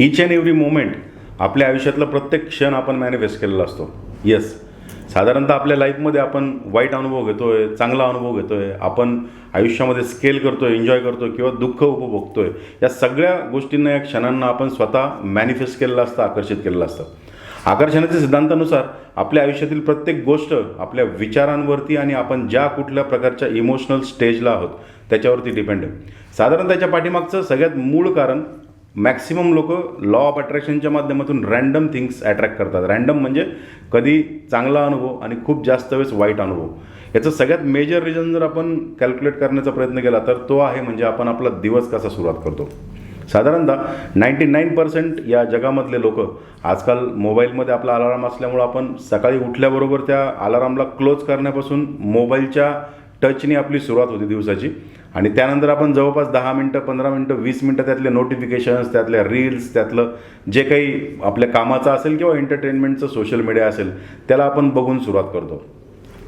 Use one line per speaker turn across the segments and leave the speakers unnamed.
Each and every moment आपल्या आयुष्यातला प्रत्येक क्षण आपण मॅनिफेस्ट केलेला असतो. येस साधारणतः आपल्या लाईफमध्ये आपण वाईट अनुभव घेतोय चांगला अनुभव घेतोय आपण आयुष्यामध्ये स्केल करतो आहे एन्जॉय करतो किंवा दुःख उपभोगतोय या सगळ्या गोष्टींना या क्षणांना आपण स्वतः मॅनिफेस्ट केलेलं असतं आकर्षित केलेलं असतं. आकर्षणाच्या सिद्धांतानुसार आपल्या आयुष्यातील प्रत्येक गोष्ट आपल्या विचारांवरती आणि आपण ज्या कुठल्या प्रकारच्या इमोशनल स्टेजला आहोत त्याच्यावरती डिपेंड आहे. साधारण त्याच्या पाठीमागचं सगळ्यात मूळ कारण मॅक्सिमम लोक लॉ ऑफ अट्रॅक्शनच्या माध्यमातून रँडम थिंग्स अट्रॅक्ट करतात. रँडम म्हणजे कधी चांगला अनुभव आणि खूप जास्त वेळेस वाईट अनुभव. याचं सगळ्यात मेजर रिझन जर आपण कॅल्क्युलेट करण्याचा प्रयत्न केला तर तो आहे म्हणजे आपण आपला दिवस कसा सुरुवात करतो. साधारणतः नाईंटी नाईन पर्सेंट या जगामधले लोक आजकाल मोबाईलमध्ये आपला अलाराम असल्यामुळं आपण सकाळी उठल्याबरोबर त्या अलारामला क्लोज करण्यापासून मोबाईलच्या टचनी आपली सुरुवात होती दिवसाची. आणि त्यानंतर आपण जवळपास दहा मिनटं पंधरा मिनटं वीस मिनटं त्यातले नोटिफिकेशन्स त्यातल्या रील्स त्यातलं जे काही आपल्या कामाचं असेल किंवा एंटरटेनमेंटचं सोशल मीडिया असेल त्याला आपण बघून सुरुवात करतो.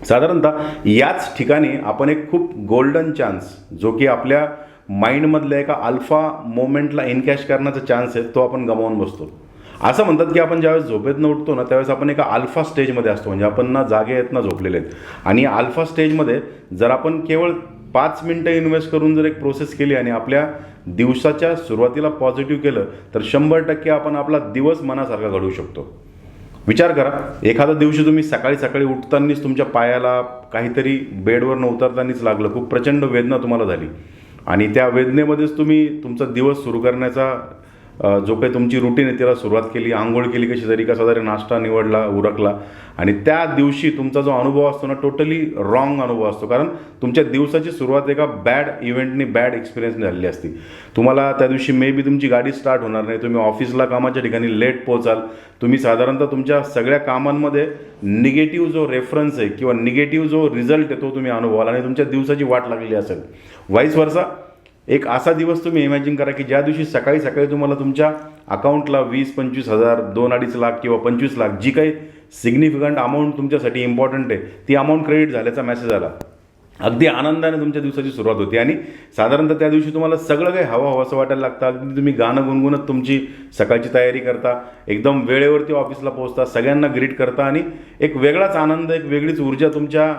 साधारणतः याच ठिकाणी आपण एक खूप गोल्डन चान्स जो की आपल्या माइंडमधल्या एका अल्फा मोमेंटला इनकॅश करण्याचा चान्स आहे तो आपण गमावून बसतो. असं म्हणतात की आपण ज्यावेळेस झोपेतनं उठतो ना त्यावेळेस आपण एका अल्फा स्टेजमध्ये असतो. म्हणजे आपण ना जागे आहेत ना झोपलेले आहेत. आणि अल्फा स्टेजमध्ये जर आपण केवळ पाच मिनटं इन्व्हेस्ट करून जर एक प्रोसेस केली आणि आपल्या दिवसाच्या सुरुवातीला पॉझिटिव्ह केलं तर शंभर टक्के आपण आपला दिवस मनासारखा घडवू शकतो. विचार करा एखाद्या दिवशी तुम्ही सकाळी सकाळी उठतानाच तुमच्या पायाला काहीतरी बेडवर न उतरतानाच लागलं खूप प्रचंड वेदना तुम्हाला झाली. आणि त्या वेदनेमध्येच तुम्ही तुमचा दिवस सुरू करण्याचा जो काही तुमची रुटीन आहे त्याला सुरुवात केली आंघोळ केली कशी तरी कसा तरी नाश्ता निवडला उरकला. आणि त्या दिवशी तुमचा जो अनुभव असतो ना टोटली रॉंग अनुभव असतो. कारण तुमच्या दिवसाची सुरुवात एका बॅड इव्हेंटनी बॅड एक्सपिरियन्स झालेली असती. तुम्हाला त्या दिवशी मे बी तुमची गाडी स्टार्ट होणार नाही तुम्ही ऑफिसला कामाच्या ठिकाणी लेट पोहोचाल. तुम्ही साधारणतः तुमच्या सगळ्या कामांमध्ये निगेटिव्ह जो रेफरन्स आहे किंवा निगेटिव्ह जो रिझल्ट आहे तो तुम्ही अनुभवाल आणि तुमच्या दिवसाची वाट लागलेली असेल. वाईस वर्षा एक असा दिवस तुम्ही इमॅजिन करा की ज्या दिवशी सकाळी सकाळी तुम्हाला तुमच्या अकाउंटला वीस पंचवीस हजार दोन अडीच लाख किंवा पंचवीस लाख जी काही सिग्निफिकंट अमाऊंट तुमच्यासाठी इम्पॉर्टंट आहे ती अमाऊंट क्रेडिट झाल्याचा मेसेज आला. अगदी आनंदाने तुमच्या दिवसाची सुरुवात होती. आणि साधारणतः त्या दिवशी तुम्हाला सगळं काही हवं हवं असं वाटायला लागतं. अगदी तुम्ही गाणं गुणगुणत तुमची सकाळची तयारी करता एकदम वेळेवरती ऑफिसला पोहोचता सगळ्यांना ग्रीट करता आणि एक वेगळाच आनंद एक वेगळीच ऊर्जा तुमच्या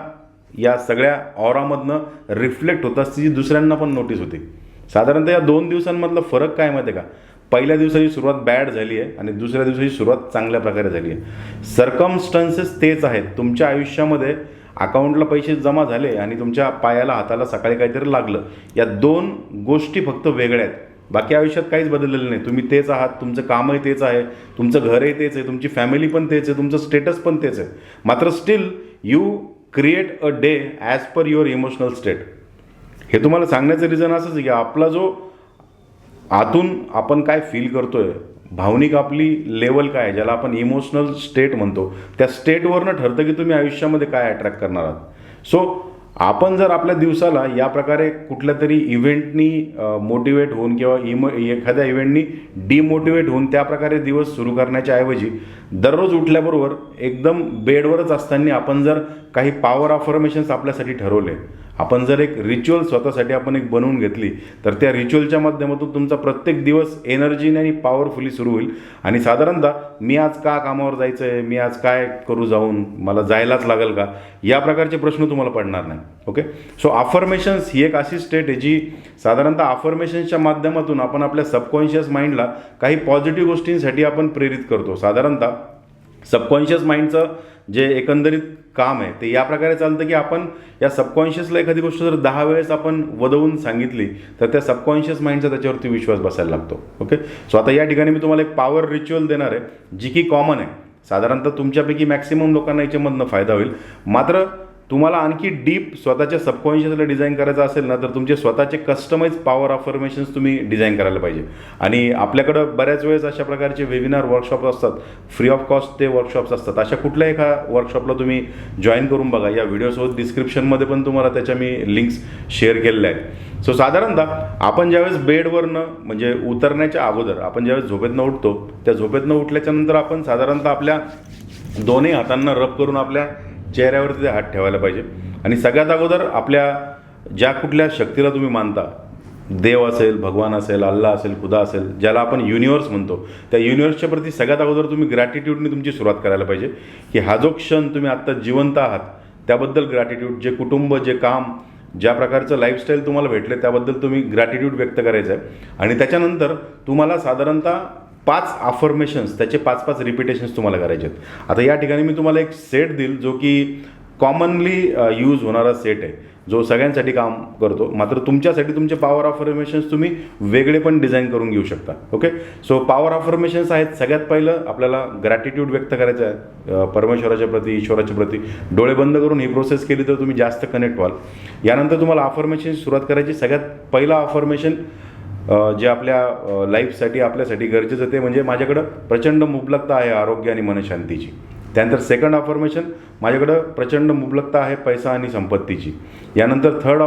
या सगळ्या ऑरामधनं रिफ्लेक्ट होत असते जी दुसऱ्यांना पण नोटीस होते. साधारणतः या दोन दिवसांमधला फरक काय माहिती आहे का? पहिल्या दिवसाची सुरुवात बॅड झाली आहे आणि दुसऱ्या दिवसाची सुरुवात चांगल्या प्रकारे झाली आहे. सर्कमस्टन्सेस तेच आहेत. तुमच्या आयुष्यामध्ये अकाउंटला पैसे जमा झाले आणि तुमच्या पायाला हाताला सकाळी काहीतरी लागलं. या दोन गोष्टी फक्त वेगळ्या आहेत. बाकी आयुष्यात काहीच बदललेलं नाही. तुम्ही तेच आहात तुमचं कामही तेच आहे तुमचं घरही तेच आहे तुमची फॅमिली पण तेच आहे तुमचं स्टेटस पण तेच आहे. मात्र still you create a day as per your emotional state हे तुम्हाला सांगण्याचं रिझन असंच आहे की आपला जो आतून आपण काय फील करतोय भावनिक आपली लेवल काय आहे, ज्याला आपण इमोशनल स्टेट म्हणतो त्या स्टेटवरनं ठरतं की तुम्ही आयुष्यामध्ये काय अट्रॅक्ट करणार आहात. सो आपण जर आपल्या दिवसाला या प्रकारे कुठल्या तरी इव्हेंटनी मोटिवेट होऊन किंवा इम एखाद्या इव्हेंटनी डिमोटिवेट होऊन त्या प्रकारे दिवस सुरू करण्याच्या ऐवजी दररोज उठल्याबरोबर एकदम बेडवरच असताना आपण जर काही पॉवर अफर्मेशन्स आपल्यासाठी ठरवले आपण जर एक रिच्युअल स्वतःसाठी आपण एक बनवून घेतली तर त्या रिच्युअलच्या माध्यमातून तुमचा प्रत्येक दिवस एनर्जीने आणि पॉवरफुली सुरू होईल. आणि साधारणतः मी आज का कामावर जायचं आहे मी आज काय करू जाऊन? मला जायलाच लागेल का? या प्रकारचे प्रश्न तुम्हाला पडणार नाही. ओके सो अफर्मेशन्स ही एक अशी स्टेट आहे जी साधारणतः अफर्मेशन्सच्या माध्यमातून आपण आपल्या सबकॉन्शियस माइंडला काही पॉझिटिव्ह गोष्टींसाठी आपण प्रेरित करतो. साधारणतः सबकॉन्शियस माइंडचं जे एकंदरीत काम आहे ते या प्रकारे चालतं की आपण या सबकॉन्शियसला एखादी गोष्ट जर दहा वेळेस आपण वदवून सांगितली तर त्या सबकॉन्शियस माइंडचा त्याच्यावरती विश्वास बसायला लागतो. ओके सो आता या ठिकाणी मी तुम्हाला एक पॉवर रिच्युअल देणार आहे जी की कॉमन आहे. साधारणतः तुमच्यापैकी मॅक्सिमम लोकांना याच्यामधनं फायदा होईल. मात्र तुम्हाला आणखी डीप स्वतःच्या सबकॉन्शियसला डिझाईन करायचं असेल ना तर तुमचे स्वतःचे कस्टमाइज पॉवर अफर्मेशन्स तुम्ही डिझाईन करायला पाहिजे. आणि आपल्याकडं बऱ्याच वेळेस अशा प्रकारचे वेबिनार वर्कशॉप असतात. फ्री ऑफ कॉस्ट ते वर्कशॉप्स असतात. अशा कुठल्या एका वर्कशॉपला तुम्ही जॉईन करून बघा. या व्हिडिओसोबत डिस्क्रिप्शनमध्ये पण तुम्हाला त्याच्या मी लिंक्स शेअर केलेल्या आहेत. सो साधारणतः आपण ज्यावेळेस बेडवरनं म्हणजे उतरण्याच्या अगोदर आपण ज्यावेळेस झोपेतनं उठतो त्या झोपेतनं उठल्याच्यानंतर आपण साधारणतः आपल्या दोन्ही हातांना रब करून आपल्या चेहऱ्यावरती ते हात ठेवायला पाहिजे. आणि सगळ्यात अगोदर आपल्या ज्या कुठल्या शक्तीला तुम्ही मानता देव असेल भगवान असेल अल्ला असेल खुदा असेल ज्याला आपण युनिवर्स म्हणतो त्या युनिवर्सच्या प्रती सगळ्यात अगोदर तुम्ही ग्रॅटिट्यूडने तुमची सुरुवात करायला पाहिजे. की हा जो क्षण तुम्ही आत्ता जिवंत आहात त्याबद्दल ग्रॅटिट्यूड जे कुटुंब जे काम ज्या प्रकारचं लाईफस्टाईल तुम्हाला भेटले त्याबद्दल तुम्ही ग्रॅटिट्यूड व्यक्त करायचं आहे आणि त्याच्यानंतर तुम्हाला साधारणतः पाच अफर्मेशन्स त्याचे पाच पाच रिपिटेशन्स तुम्हाला करायचे आहेत. आता या ठिकाणी मी तुम्हाला एक सेट देईल जो की कॉमनली यूज होणारा सेट आहे. जो सगळ्यांसाठी काम करतो. मात्र तुमच्यासाठी तुमचे पॉवर अफर्मेशन्स तुम्ही वेगळे पण डिझाईन करून घेऊ शकता. ओके सो पॉवर अफर्मेशन्स आहेत. सगळ्यात पहिलं आपल्याला ग्रॅटिट्यूड व्यक्त करायचं आहे. परमेश्वराच्या प्रती ईश्वराच्या प्रती. डोळे बंद करून ही प्रोसेस केली तर तुम्ही जास्त कनेक्ट व्हाल. यानंतर तुम्हाला अफर्मेशन सुरुवात करायची. सगळ्यात पहिला अफर्मेशन जे आपल्या लाईफसाठी आपल्यासाठी गरजेचं ते म्हणजे माझ्याकडं प्रचंड मुबलकता आहे आरोग्य आणि मनशांतीची त्यानंतर सेकंड अफर्मेशन माझ्याकडं प्रचंड मुबलकता आहे पैसा आणि संपत्तीची. यानंतर थर्ड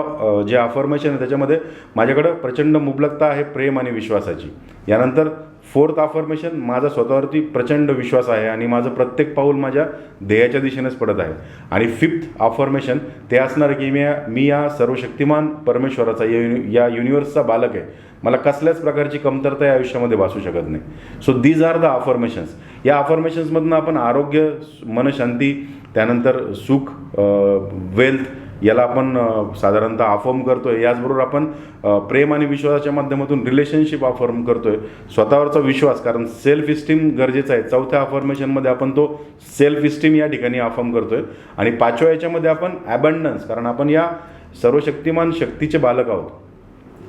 जे अफर्मेशन आहे त्याच्यामध्ये माझ्याकडं प्रचंड मुबलकता आहे प्रेम आणि विश्वासाची. यानंतर फोर्थ अफर्मेशन माझा स्वतःवरती प्रचंड विश्वास आहे आणि माझं प्रत्येक पाऊल माझ्या ध्येयाच्या दिशेनेच पडत आहे. आणि फिफ्थ अफर्मेशन ते असणार की मी मी या सर्वशक्तिमान परमेश्वराचा या युनि या युनिवर्सचा बालक आहे. मला कसल्याच प्रकारची कमतरता या आयुष्यामध्ये भासू शकत नाही. So these are the affirmations या अफर्मेशन्समधनं आपण आरोग्य मनशांती त्यानंतर सुख वेल्थ याला आपण साधारणतः अफर्म करतोय. याचबरोबर आपण प्रेम आणि विश्वासाच्या माध्यमातून रिलेशनशिप अफर्म करतोय. स्वतःवरचा विश्वास कारण सेल्फ इस्टीम गरजेचा आहे. चौथ्या अफर्मेशनमध्ये आपण तो सेल्फ इस्टीम या ठिकाणी अफर्म करतोय. आणि पाचव्या याच्यामध्ये आपण ॲबंडन्स कारण आपण या सर्वशक्तिमान शक्तीचे बालक आहोत.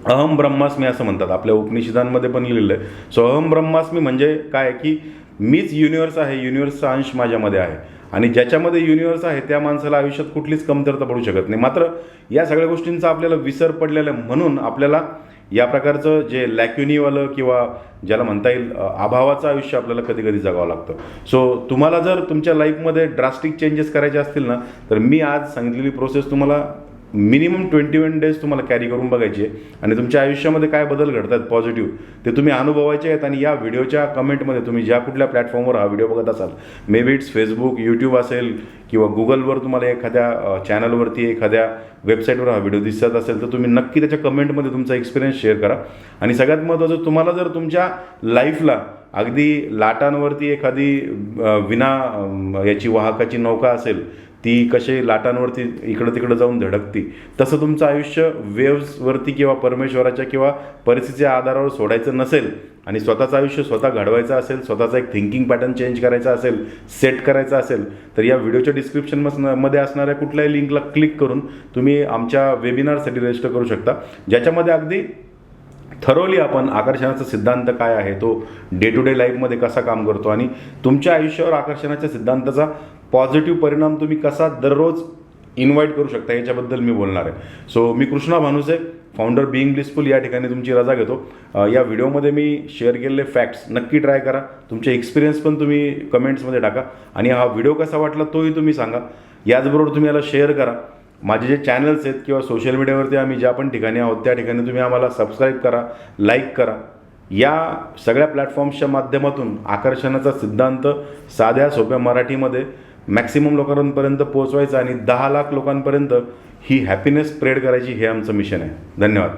अहम ब्रह्मास्मी असं म्हणतात. आपल्या उपनिषदांमध्ये पण लिहिलेलं आहे. सो अहम ब्रह्मास्मी म्हणजे काय? की मीच युनिवर्स आहे युनिवर्सचा अंश माझ्यामध्ये आहे. आणि ज्याच्यामध्ये युनिवर्स आहे त्या माणसाला आयुष्यात कुठलीच कमतरता पडू शकत नाही. मात्र या सगळ्या गोष्टींचा आपल्याला विसर पडलेला आहे. म्हणून आपल्याला या प्रकारचं जे लॅक्युनीवालं किंवा ज्याला म्हणता येईल अभावाचं आयुष्य आपल्याला कधी कधी जगावं लागतं. सो तुम्हाला जर तुमच्या लाईफमध्ये ड्रास्टिक चेंजेस करायचे असतील ना तर मी आज सांगितलेली प्रोसेस तुम्हाला मिनिमम ट्वेंटी वन डेज तुम्हाला कॅरी करून बघायचे आणि तुमच्या आयुष्यामध्ये काय बदल घडतात पॉझिटिव्ह ते तुम्ही अनुभवायचे आहेत आणि या व्हिडिओच्या कमेंटमध्ये तुम्ही ज्या कुठल्या प्लॅटफॉर्मवर हा व्हिडिओ बघत असाल maybe it's Facebook YouTube असेल किंवा गुगलवर तुम्हाला एखाद्या चॅनलवरती एखाद्या वेबसाईटवर हा व्हिडिओ दिसत असेल तर तुम्ही नक्की त्याच्या कमेंटमध्ये तुमचा एक्सपिरियन्स शेअर करा. आणि सगळ्यात महत्त्वाचं तुम्हाला जर तुमच्या लाईफला अगदी लाटांवरती एखादी विना याची वाहकाची नौका असेल ती कसे लाटांवरती इकडं तिकडं जाऊन धडकती. तसं तुमचं आयुष्य वेव्सवरती किंवा परमेश्वराच्या किंवा परिस्थितीच्या आधारावर सोडायचं नसेल आणि स्वतःचं आयुष्य स्वतः घडवायचं असेल स्वतःचा एक थिंकिंग पॅटर्न चेंज करायचा असेल सेट करायचा असेल तर या व्हिडिओच्या डिस्क्रिप्शनमध्ये असणाऱ्या कुठल्याही लिंकला क्लिक करून तुम्ही आमच्या वेबिनारसाठी रजिस्टर करू शकता. ज्याच्यामध्ये अगदी थरोली आपण आकर्षणाचा सिद्धांत काय आहे तो डे टू डे लाईफमध्ये कसा काम करतो आणि तुमच्या आयुष्यावर आकर्षणाच्या सिद्धांताचा पॉझिटिव्ह परिणाम तुम्ही कसा दररोज इन्व्हाइट करू शकता याच्याबद्दल मी बोलणार आहे. सो मी Krishna Bhanuse founder being blissful या ठिकाणी तुमची रजा घेतो. या व्हिडिओमध्ये मी शेअर केलेले फॅक्ट्स नक्की ट्राय करा. तुमचे एक्सपिरियन्स पण तुम्ही कमेंट्समध्ये टाका. आणि हा व्हिडिओ कसा वाटला तोही तुम्ही सांगा. याचबरोबर तुम्ही याला शेअर करा. माझे जे चॅनल्स आहेत किंवा सोशल मीडियावरती आम्ही ज्या पण ठिकाणी आहोत त्या ठिकाणी तुम्ही आम्हाला सबस्क्राईब करा लाईक करा. या सगळ्या प्लॅटफॉर्म्सच्या माध्यमातून आकर्षणाचा सिद्धांत साध्या सोप्या मराठीमध्ये मॅक्सिमम लोकांपर्यंत पोहोचवायचं आणि दहा लाख लोकांपर्यंत ही हॅपीनेस स्प्रेड करायची हे आमचं मिशन आहे. धन्यवाद.